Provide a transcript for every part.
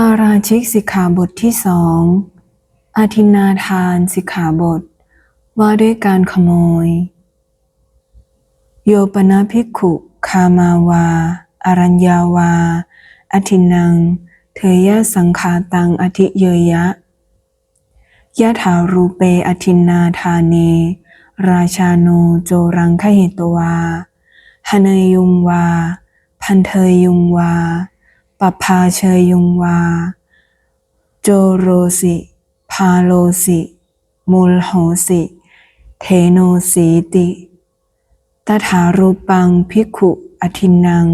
าราชิกสิกขาบทที่สองอาทินาทานสิกขาบท ว่าด้วยการขโมย โยปนาภิกขุคามาวาอารัญญาวาอทินัง เทยะสังขาตังอธิเยยะยะถารูเปอทินาทาเน ราชาโนโจรังคหิตวาหเนยุงวา พันเทยยุงวา ปปภาเชยยุงวา โจโรสิ พาโลสิ มูลโหสิ เทโนสีติตถารูปังภิกขุอทินัง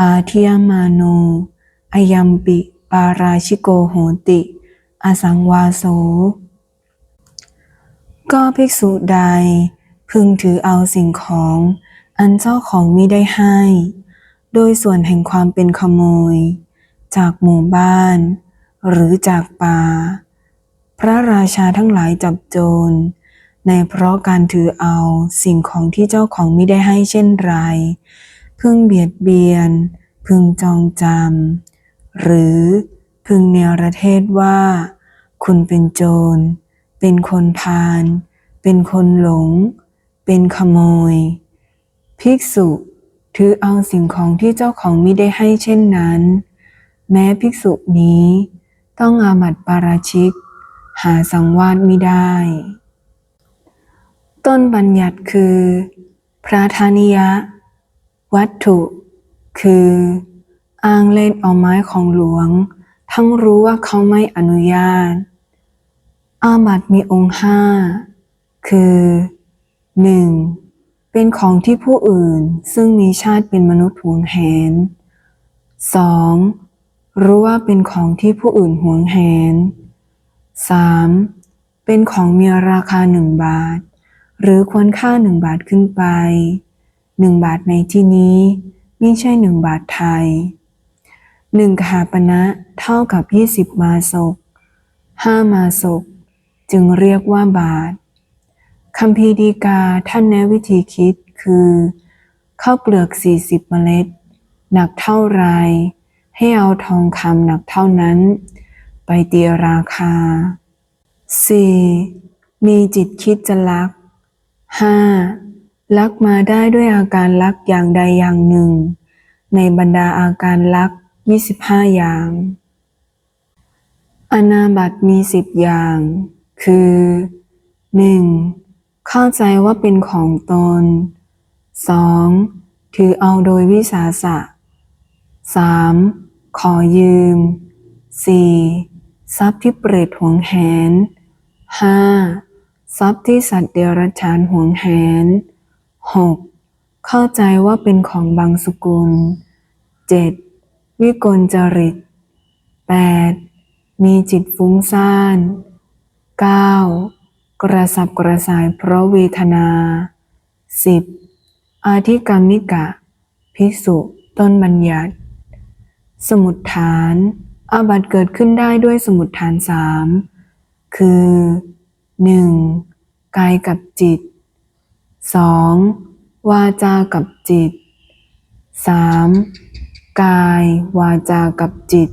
อาทิยมาโนอยัมปิ ปาราชิโกโหติ อสังวาโส ก็ภิกษุใด พึงถือเอาสิ่งของ อันเจ้าของมิได้ให้ โดยส่วนแห่งความเป็นขโมย จากหมู่บ้าน หรือจากป่า พระราชาทั้งหลายจับโจร ในเพราะการถือเอาสิ่งของที่เจ้าของไมิได้ให้เช่นไร พึงเบียดเบียน พึงจองจำ หรือพึงเนรเทศว่า คุณเป็นโจร เป็นคนพาลเป็นคนหลง เป็นขโมย ภิกษุ ถือเอาสิ่งของที่เจ้าของมิได้ให้เช่นนั้น แม้ภิกษุนี้ต้องอาบัติปาราชิก หาสังวาสมิได้ ต้นบัญญัติคือ พระธานิยะ วัตถุ คืออ้างเล่นเอาไม้ของหลวง ทั้งรู้ว่าเขาไม่อนุญาต อาบัติมีองค์ห้า คือ 1. เป็นของที่ผู้อื่นซึ่งมีชาติเป็นมนุษย์หวงแหน 2. รู้ว่าเป็นของที่ผู้อื่นหวงแหน 3. เป็นของมีราคาหนึ่งบาท หรือควรค่าหนึ่งบาทขึ้นไปหนึ่งบาทในที่นี้ไม่ใช่หนึ่งบาทไทยหนึ่งขาปณะเท่ากับยี่สิบมาศกห้ามาศก จึงเรียกว่าบาท คำพีดีกาท่านแนะวิธีคิดคือข้าวเปลือก 40 เมล็ด หนักเท่าไร ให้เอาทองคำหนักเท่านั้น ไปตีราคา 4. มีจิตคิดจะลัก 5. ลักมาได้ด้วยอาการลักอย่างใดอย่างหนึ่ง ในบรรดาอาการลัก 25 อย่าง อนาบัตมีสิบอย่าง คือ 1. เข้าใจว่าเป็นของตน 2. ถือเอาโดยวิสาสะ 3. ขอยืม 4. ทรัพย์ที่เปรตหวงแหน 5. ทรัพย์ที่สัตว์เดรัจฉานหวงแหน 6. เข้าใจว่าเป็นของบางสกุล 7. วิกลจริต 8. มีจิตฟุ้งซ่าน 9. กระสับกระส่ายเพราะเวทนา 10. อาธิกรรมิกะ ภิกษุต้นบัญญัติ สมุดฐาน อาบัติเกิดขึ้นได้ด้วยสมุดฐานสามคือ 1. กายกับจิต 2. วาจากับจิต 3. กายวาจากับจิต